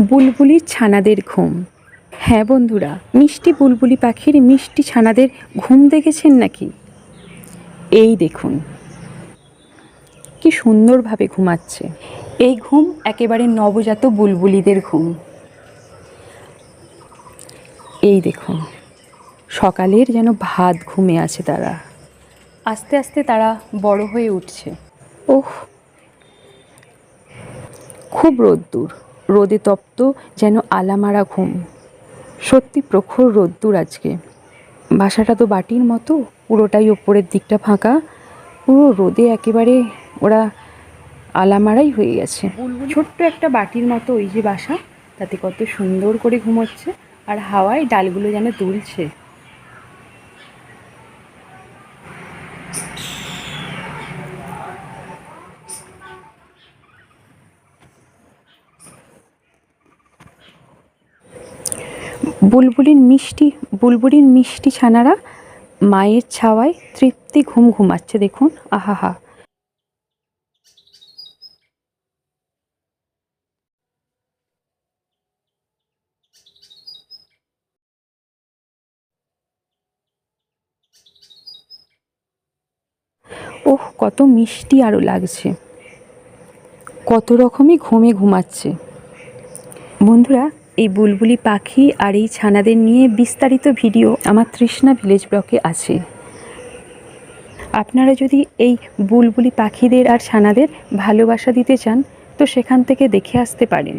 বুলবুলির ছানাদের ঘুম। হ্যাঁ বন্ধুরা, মিষ্টি বুলবুলি পাখির মিষ্টি ছানাদের ঘুম দেখেছেন নাকি? এই দেখুন। কি সুন্দরভাবে ঘুমাচ্ছে। এই ঘুম একেবারে নবজাত বুলবুলিদের ঘুম। এই দেখুন, সকালের যেন ভাত ঘুমে আছে তারা। আস্তে আস্তে তারা বড় হয়ে উঠছে। ওহ, খুব রোদ্দুর। রোদে তপ্ত যেন আলামারা ঘুম। সত্যি প্রখর রোদ্দুর আজকে। বাসাটা তো বাটির মতো, পুরোটাই ওপরের দিকটা ফাঁকা। পুরো রোদে একেবারে ওরা আলামারাই হয়ে গেছে। ছোট্ট একটা বাটির মতো ওই যে বাসা, তাতে কত সুন্দর করে ঘুমোচ্ছে। আর হাওয়ায় ডালগুলো যেন দুলছে। বুলবুলির মিষ্টি বুলবুলির মিষ্টি ছানারা মায়ের ছাওয়ায় তৃপ্তি ঘুম ঘুমাচ্ছে, দেখুন, আহাহা। ওহ, কত মিষ্টি আরও লাগছে। কত রকমই ঘুমে ঘুমাচ্ছে। বন্ধুরা এই বুলবুলি পাখি আর এই ছানাদের নিয়ে বিস্তারিত ভিডিও আমার তৃষ্ণা ভিলেজ ব্লকে আছে। আপনারা যদি এই বুলবুলি পাখিদের আর ছানাদের ভালোবাসা দিতে চান, তো সেখান থেকে দেখে আসতে পারেন।